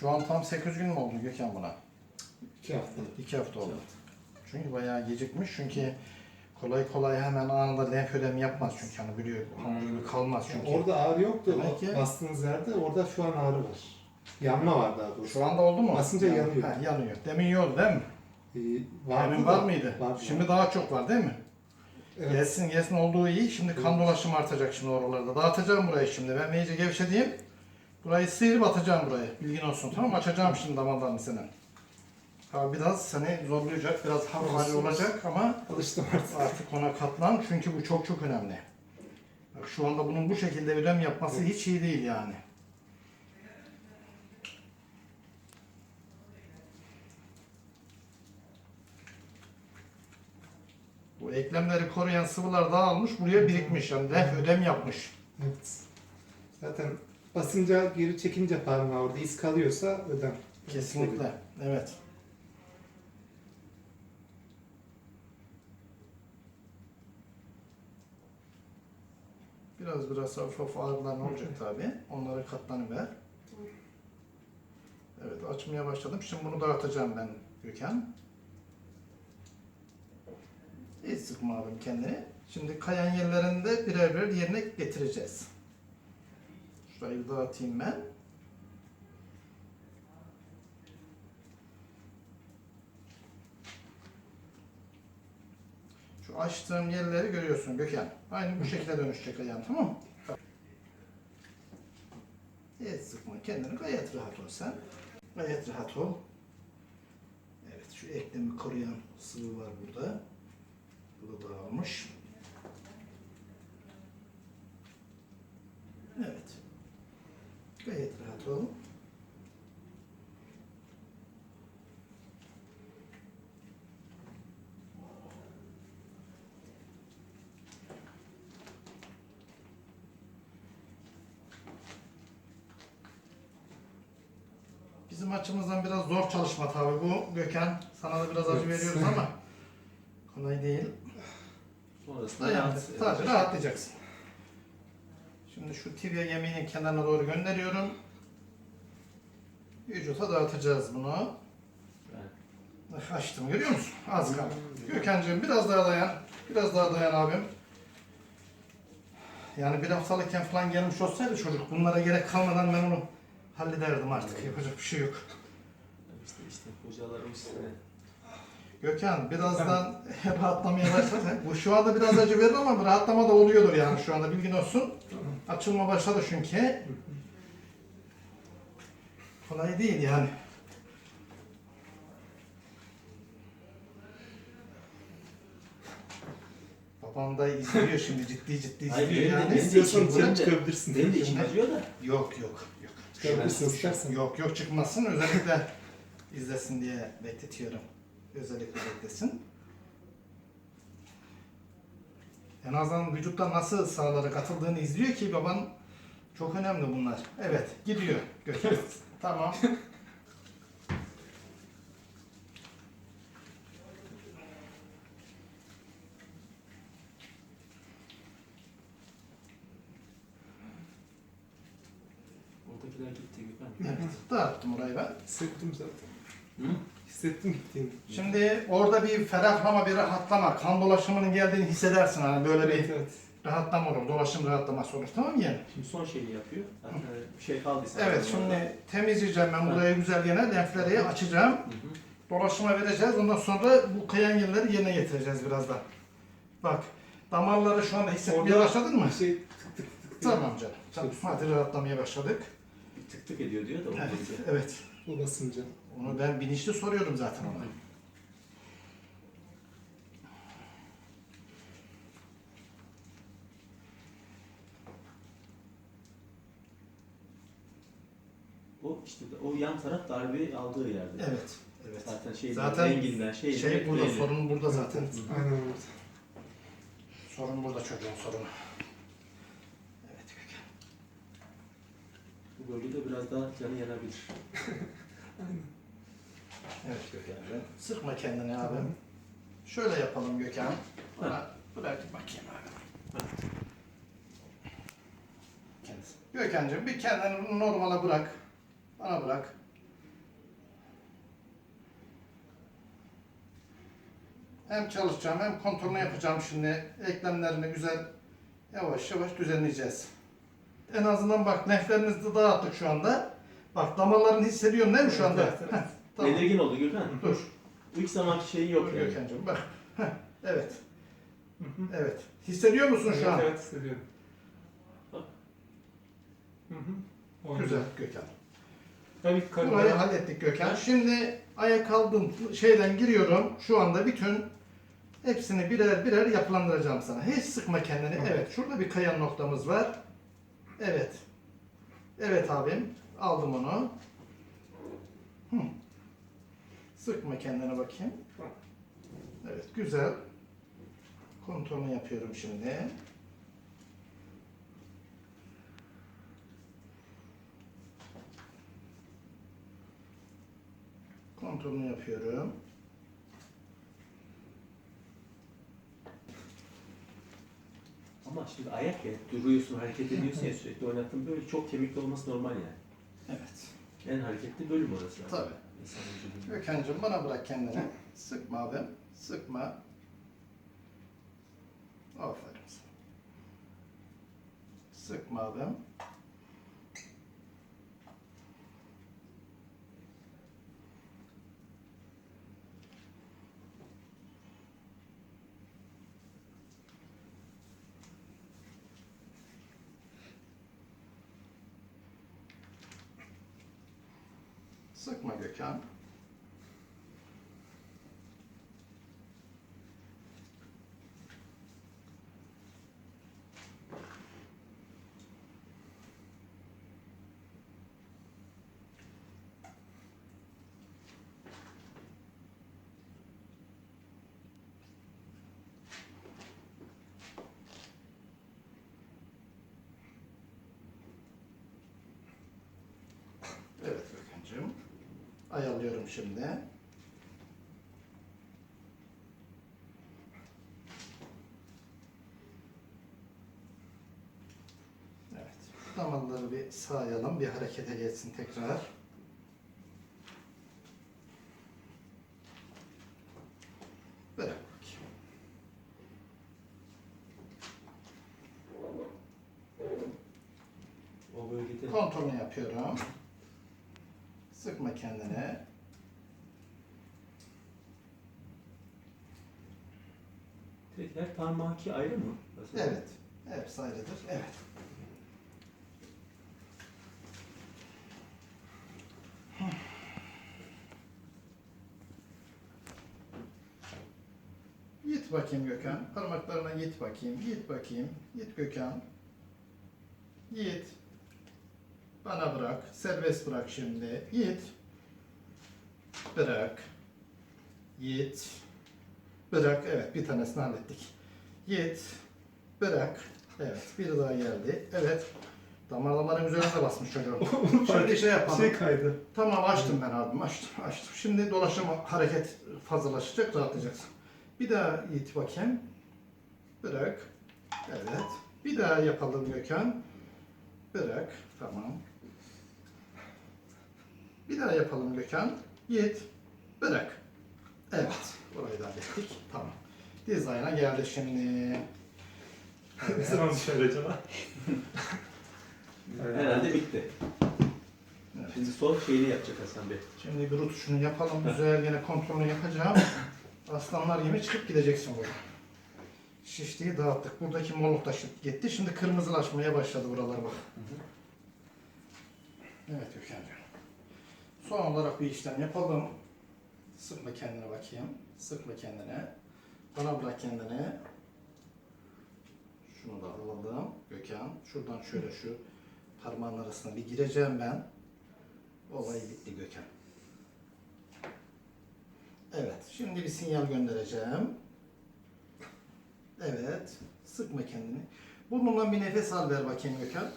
Şu an tam 8 gün mü oldu Gökhan buna? İki hafta. 2 hafta oldu. Çünkü bayağı gecikmiş. Çünkü kolay kolay hemen anında lenf ödemi yapmaz çünkü hani biliyor hamur gibi kalmaz çünkü. Orada ağrı yoktu. Demek ki- Bastığınız yerde orada şu an ağrı var. Yanma var daha doğrusu. Şu anda oldu mu? Basınca Yani- yanıyor. Ha, yanıyor. Demin yiyordu değil mi? Ee, vardı Demin da- var mıydı? Vardı. Şimdi daha çok var değil mi? Evet. Yesin yesin olduğu iyi. Şimdi kan dolaşımı artacak şimdi oralarda. Dağıtacağım burayı şimdi. Ben iyice gevşediğim. Burayı sıyırıp atacağım burayı. Bilgin olsun tamam mı? Açacağım şimdi damarlarını senin. Ha biraz seni zorlayacak. Biraz acı olacak ama Alıştım artık. artık ona katlan. Çünkü bu çok çok önemli. Bak şu anda bunun bu şekilde ödem yapması hiç iyi değil yani. Bu eklemleri koruyan sıvılar dağılmış, buraya birikmiş. Yani lenf ödem yapmış. Evet. Zaten basınca geri çekince parmağı orada iz kalıyorsa ödem. Kesinlikle. Evet. Biraz biraz hafif hafif ağrılar olacak tabi. Onları katlanıver. Evet açmaya başladım. Şimdi bunu dağıtacağım ben Gökhan. Hiç sıkma abim kendini. Şimdi kayan yerlerinde birer birer yerine getireceğiz. Şurayı dağıtayım ben. Şu açtığım yerleri görüyorsun Gökhan. Aynı bu şekilde dönüşecek ayağın tamam mı? Evet sıkma kendini gayet rahat ol sen. Gayet rahat ol. Evet şu eklemi koruyan sıvı var burada. Bu da dağılmış. Evet. Gayet rahat ol. Bizim açımızdan biraz zor çalışma tabi bu Gökhan. Sana da biraz acı Evet. veriyoruz ama kolay değil. Sonrasında Dayan, rahat tabii rahatlayacaksın. Şimdi şu tibia yemeğinin kenarına doğru gönderiyorum. Vücuta dağıtacağız bunu. Açtım görüyor musun? Az kaldı. Gökhan'cığım biraz daha dayan. Biraz daha dayan abim. Yani bir haftalıkken falan gelmiş olsaydı çocuk bunlara gerek kalmadan ben onu hallederdim artık. Yapacak bir şey yok. İşte işte hocalarımız hani Gökhan birazdan rahatlamaya başladı. Bu şu anda biraz acı verir ama rahatlama da oluyordur yani şu anda bilgin olsun. Açılma başladı çünkü. Kolay değil yani. Babam da izliyor şimdi ciddi ciddi Hayır, izliyor benim de- yani. de İstiyorsan sen çıkabilirsin. benim de içim acıyor da. Yok yok yok. Yok çıkmasın özellikle izlesin diye bekletiyorum. Özellikle beklesin. En azından vücutta nasıl sağlara katıldığını izliyor ki baban çok önemli bunlar. Evet gidiyor Gökhan. tamam. Oradakiler gitti Gökhan. Evet dağıttım orayı ben. Hissettim zaten. Hı? Hissettim gittiğini. Şimdi orada bir ferahlama, bir rahatlama, kan dolaşımının geldiğini hissedersin hani böyle bir Evet, evet. rahatlama olur, dolaşım rahatlaması olur tamam mı yani? Şimdi son şeyi yapıyor. Zaten bir şey kaldıysa. Evet şimdi temizleyeceğim ben burayı güzel yine lenfleri açacağım. Hı hı. Dolaşıma vereceğiz. Ondan sonra bu kayan yerleri yerine getireceğiz birazdan. Bak damarları şu anda hissetmeye Orada başladın mı? Bir şey tık tık tık tık. Tamam canım. Tamam. Hadi rahatlamaya başladık. Bir tık tık ediyor diyor da. o Evet. yüzden. evet. O basınca. Onu ben bilinçli soruyorum zaten ona. O işte o yan taraf darbe aldığı yerde. Evet. Evet. Zaten şey Zaten renginden şey Şey burada, sorun burada zaten. Aynen öyle. Sorun burada çocuğun sorunu. bölgede biraz daha canı yanabilir. Aynen. Evet Gökhan Gökhan'cığım. Sıkma kendini abi. Şöyle yapalım Gökhan. Bırak, bırak bakayım abi. Evet. Kendisi. Gökhan'cığım bir kendini normala bırak. Bana bırak. Hem çalışacağım hem konturunu yapacağım şimdi. Eklemlerini güzel yavaş yavaş düzenleyeceğiz. En azından bak neflerinizi dağıttık şu anda. Bak damarlarını hissediyorsun değil mi şu anda? Evet, evet. Heh, tamam. Belirgin oldu Gürkan. Dur. İlk zamanki şeyi yok Dur yani. Gökhan'cığım bak. Heh, evet. Hı hı. Evet. Hissediyor musun Evet, şu an? evet hissediyorum. Bak. Hı hı. Oynuyor. Güzel Gökhan. Tabii Burayı karın hallettik Gökhan. Şimdi ayak aldım şeyden giriyorum. Şu anda bütün hepsini birer birer yapılandıracağım sana. Hiç sıkma kendini. Tamam. Evet şurada bir kayan noktamız var. Evet. Evet abim. Aldım onu. Hı. Sıkma kendine bakayım. Evet güzel. Kontrolünü yapıyorum şimdi. Kontrolünü yapıyorum. Ama şimdi ayak ya duruyorsun hareket ediyorsun ya sürekli oynattın böyle çok kemikli olması normal yani. Evet. En hareketli bölüm orası. Yani. Tabii. İnsan vücudunda. Gökhan'cığım bana bırak kendini. Sıkma abim. Sıkma. Aferin sana. Sıkma abim. Sıkma Gökhan. Evet Gökhan'cığım. Ayarlıyorum şimdi. Evet. Damarları bir sağayalım. Bir harekete geçsin tekrar. Bırak bakayım. O bölgede Kontrolünü yapıyorum. Sıkma kendini. Her parmağınki ayrı mı? Mesela? Evet. Hepsi ayrıdır. Evet. Git bakayım Gökhan. Parmaklarına git bakayım. Git bakayım. Git Gökhan. Git. Bana bırak. Serbest bırak şimdi. Git. Bırak. Git. Bırak. Evet bir tanesini hallettik. Git. Bırak. Evet bir daha geldi. Evet. Damarlamaların üzerine basmış çocuğum. Şimdi şey yapalım. şey kaydı. Tamam açtım ben abim açtım açtım. Şimdi dolaşım hareket fazlalaşacak rahatlayacaksın. Bir daha it bakayım. Bırak. Evet. Bir daha yapalım Gökhan. Bırak. Tamam. Bir daha yapalım Gökhan. Git. Bırak. Evet. Burayı da hallettik. Tamam. Dizayna geldi şimdi. Ne zaman düşer acaba? Herhalde bitti. Evet. Şimdi son şeyini yapacak Hasan Bey. Şimdi bir rutuşunu yapalım. Güzel yine kontrolünü yapacağım. Aslanlar gibi çıkıp gideceksin burada. Şişliği dağıttık. Buradaki molluk da gitti. Şimdi kırmızılaşmaya başladı buralar bak. Evet Gökhan'cığım. Son olarak bir işlem yapalım. Sıkma kendine bakayım. Sıkma kendine. Bana bırak kendini. Şunu da alalım Gökhan. Şuradan şöyle şu parmağın arasına bir gireceğim ben. Olay bitti Gökhan. Evet, şimdi bir sinyal göndereceğim. Evet, sıkma kendini. Burnundan bir nefes al ver bakayım Gökhan.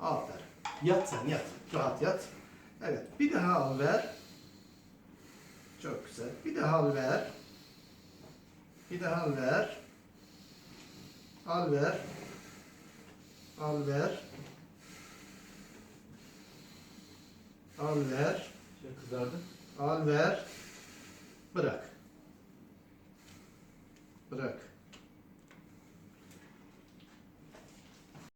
Aferin. Yat sen, yat. Rahat yat. Evet, bir daha al ver. Çok güzel. Bir de daha ver. Bir de daha ver. Al ver. Al ver. Al ver. Şey kızardı. Al ver. Bırak. Bırak.